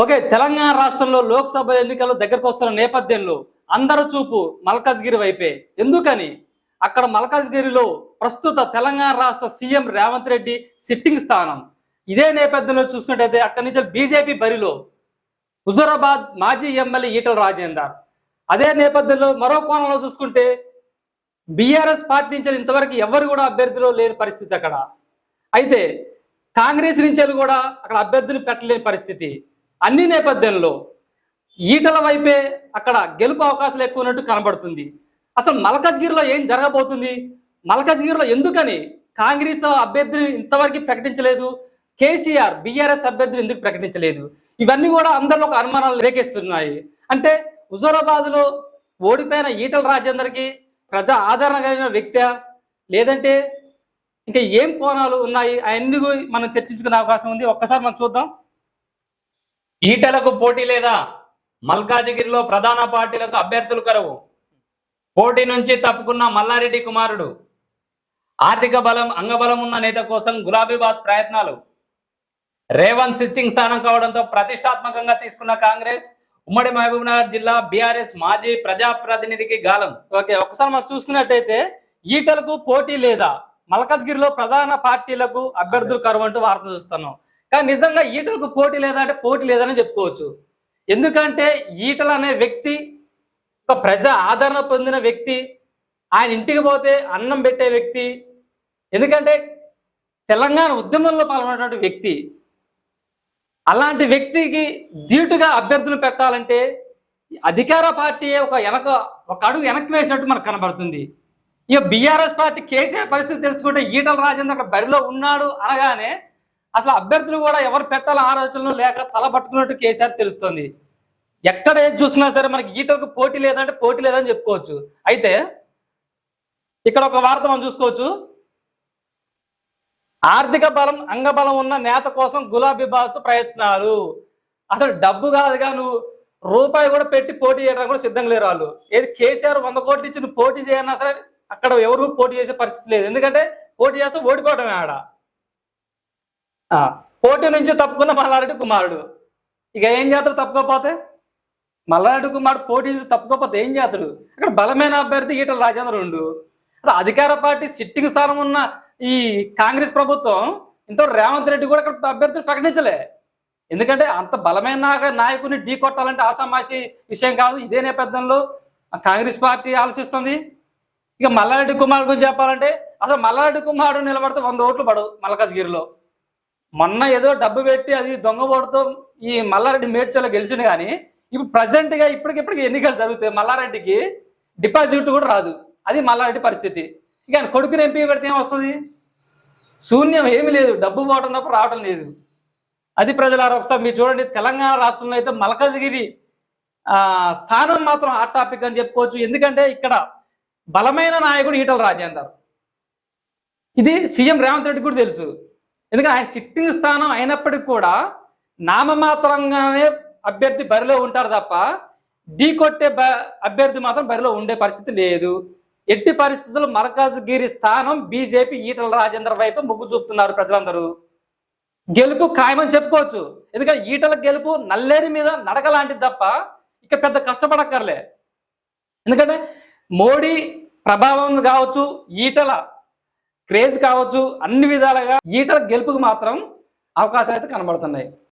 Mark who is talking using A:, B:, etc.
A: Okay Telangana రాష్ట్రంలో లోక్సభ ఎన్నికలు దగ్గరకు వస్తున్న నేపథ్యంలో అందరు చూపు మల్కాజ్గిరి వైపే. ఎందుకని? అక్కడ మల్కాజ్గిరిలో ప్రస్తుత తెలంగాణ రాష్ట్ర సీఎం రేవంత్ రెడ్డి సిట్టింగ్ స్థానం. ఇదే నేపథ్యంలో చూసుకున్నట్టయితే అక్కడి నుంచి బీజేపీ బరిలో హుజూరాబాద్ మాజీ ఎమ్మెల్యే ఈటల రాజేందర్. అదే నేపథ్యంలో మరో కోణంలో చూసుకుంటే బీఆర్ఎస్ పార్టీ నుంచి ఇంతవరకు ఎవరు కూడా అభ్యర్థిలో లేని పరిస్థితి అక్కడ. అయితే కాంగ్రెస్ నుంచి కూడా అక్కడ అభ్యర్థులు పెట్టలేని పరిస్థితి. అన్ని నేపథ్యంలో ఈటల వైపే అక్కడ గెలుపు అవకాశాలు ఎక్కువ ఉన్నట్టు కనబడుతుంది. అసలు మల్కాజ్గిరిలో ఏం జరగబోతుంది? మల్కాజ్గిరిలో ఎందుకని కాంగ్రెస్ అభ్యర్థిని ఇంతవరకు ప్రకటించలేదు? కేసీఆర్ బీఆర్ఎస్ అభ్యర్థిని ఎందుకు ప్రకటించలేదు? ఇవన్నీ కూడా అందరిలో ఒక అనుమానాలు రేకేస్తున్నాయి అంటే హుజూరాబాద్లో ఓడిపోయిన ఈటల రాజేందర్కి ప్రజా ఆదరణ కలిగిన వ్యక్తి లేదంటే ఇంకా ఏం కోణాలు ఉన్నాయి? అవన్నీ మనం చర్చించుకునే అవకాశం ఉంది. ఒక్కసారి మనం చూద్దాం.
B: ఈటలకు పోటీ లేదా? మల్కాజిగిరిలో ప్రధాన పార్టీలకు అభ్యర్థులు కరువు. పోటీ నుంచి తప్పుకున్న మల్లారెడ్డి కుమారుడు. ఆర్థిక బలం అంగబలం ఉన్న నేత కోసం గులాబీ బాస్ ప్రయత్నాలు. రేవంత్ సిట్టింగ్ స్థానం కావడంతో ప్రతిష్టాత్మకంగా తీసుకున్న కాంగ్రెస్ ఉమ్మడి మహబూబ్నగర్ జిల్లా బీఆర్ఎస్ మాజీ ప్రజాప్రతినిధికి గాలం.
A: ఓకే ఒకసారి మనం చూసుకున్నట్టయితే ఈటలకు పోటీ లేదా? మల్కాజ్గిరిలో ప్రధాన పార్టీలకు అభ్యర్థులు కరువు అంటూ వార్త చూస్తున్నాం. కానీ నిజంగా ఈటలకు పోటీ లేదా అంటే పోటీ లేదని చెప్పుకోవచ్చు. ఎందుకంటే ఈటల అనే వ్యక్తి ఒక ప్రజా ఆదరణ పొందిన వ్యక్తి ఆయన ఇంటికి పోతే అన్నం పెట్టే వ్యక్తి ఎందుకంటే తెలంగాణ ఉద్యమంలో పాల్గొన్నటువంటి వ్యక్తి. అలాంటి వ్యక్తికి ధీటుగా అభ్యర్థులు పెట్టాలంటే అధికార పార్టీ ఒక వెనక ఒక అడుగు వెనక్కి వేసినట్టు మనకు కనబడుతుంది. ఇక బీఆర్ఎస్ పార్టీ కేసీఆర్ పరిస్థితి తెలుసుకుంటే ఈటల రాజేంద్ర అక్కడ బరిలో ఉన్నాడు అనగానే అసలు అభ్యర్థులు కూడా ఎవరు పెట్టాల ఆలోచనలు లేక తల పట్టుకున్నట్టు కేసీఆర్ తెలుస్తుంది. ఎక్కడ ఏది చూసినా సరే మనకి ఈటలకు పోటీ లేదంటే పోటీ లేదని చెప్పుకోవచ్చు. అయితే ఇక్కడ ఒక వార్త మనం చూసుకోవచ్చు. ఆర్థిక బలం అంగబలం ఉన్న నేత కోసం గులాబీ బాసు ప్రయత్నాలు. అసలు డబ్బు కాదుగా నువ్వు. రూపాయి కూడా పెట్టి పోటీ చేయడానికి కూడా సిద్ధంగా లేరు వాళ్ళు. ఏది కేసీఆర్ వంద కోట్లు ఇచ్చి నువ్వు పోటీ చేయన్నా సరే అక్కడ ఎవరు పోటీ చేసే పరిస్థితి లేదు. ఎందుకంటే పోటీ చేస్తే ఓడిపోవటమే ఆడ. పోటీ నుంచి తప్పుకున్న మల్లారెడ్డి కుమారుడు. ఇక ఏం చేస్తాడు తప్పుకోకపోతే? మల్లారెడ్డి కుమారుడు పోటీ నుంచి తప్పుకోకపోతే ఏం చేస్తాడు? అక్కడ బలమైన అభ్యర్థి ఈటల రాజేంద్ర ఉండు. అధికార పార్టీ సిట్టింగ్ స్థానం ఉన్న ఈ కాంగ్రెస్ ప్రభుత్వం ఇంత రేవంత్ రెడ్డి కూడా అక్కడ అభ్యర్థులు ప్రకటించలే. ఎందుకంటే అంత బలమైన నాయకుడిని ఢీ కొట్టాలంటే ఆసామాషి విషయం కాదు. ఇదే నేపథ్యంలో కాంగ్రెస్ పార్టీ ఆలోచిస్తుంది. ఇక మల్లారెడ్డి కుమార్ గురించి చెప్పాలంటే అసలు మల్లారెడ్డి కుమారుడు నిలబడితే వంద ఓట్లు పడవు మల్కాజ్గిరిలో. మొన్న ఏదో డబ్బు పెట్టి అది దొంగ ఓటుతో ఈ మల్లారెడ్డి మేడ్చలో గెలిచింది కానీ ఇప్పుడు ప్రజెంట్గా ఇప్పటికిప్పటికి ఎన్నికలు జరుగుతాయి మల్లారెడ్డికి డిపాజిట్ కూడా రాదు. అది మల్లారెడ్డి పరిస్థితి. ఇక కొడుకుని ఎంపీ పెడితే ఏమొస్తుంది శూన్యం ఏమీ లేదు. డబ్బు పోవడం తప్ప రావడం లేదు. అది ప్రజలారా ఒకసారి మీరు చూడండి తెలంగాణ రాష్ట్రంలో అయితే మల్కాజ్గిరి స్థానం మాత్రం హాట్ టాపిక్ అని చెప్పుకోవచ్చు. ఎందుకంటే ఇక్కడ బలమైన నాయకుడు ఈటల రాజేందర్. ఇది సీఎం రేవంత్ రెడ్డి కూడా తెలుసు. ఎందుకంటే ఆయన సిట్టింగ్ స్థానం అయినప్పటికీ కూడా నామమాత్రంగానే అభ్యర్థి బరిలో ఉంటారు తప్ప ఢీ కొట్టే బ- అభ్యర్థి మాత్రం బరిలో ఉండే పరిస్థితి లేదు. ఎట్టి పరిస్థితుల్లో మరకాజ్గిరి స్థానం బీజేపీ ఈటల రాజేంద్ర వైపు మొగ్గు చూపుతున్నారు ప్రజలందరూ. గెలుపు ఖాయమని చెప్పుకోవచ్చు. ఎందుకంటే ఈటల గెలుపు నల్లేరి మీద నడక లాంటిది తప్ప ఇక పెద్ద కష్టపడక్కర్లే. ఎందుకంటే మోడీ ప్రభావం కావచ్చు ఈటల క్రేజ్ కావచ్చు అన్ని విధాలుగా ఈటల గెలుపుకు మాత్రం అవకాశాలు అయితే కనబడుతున్నాయి.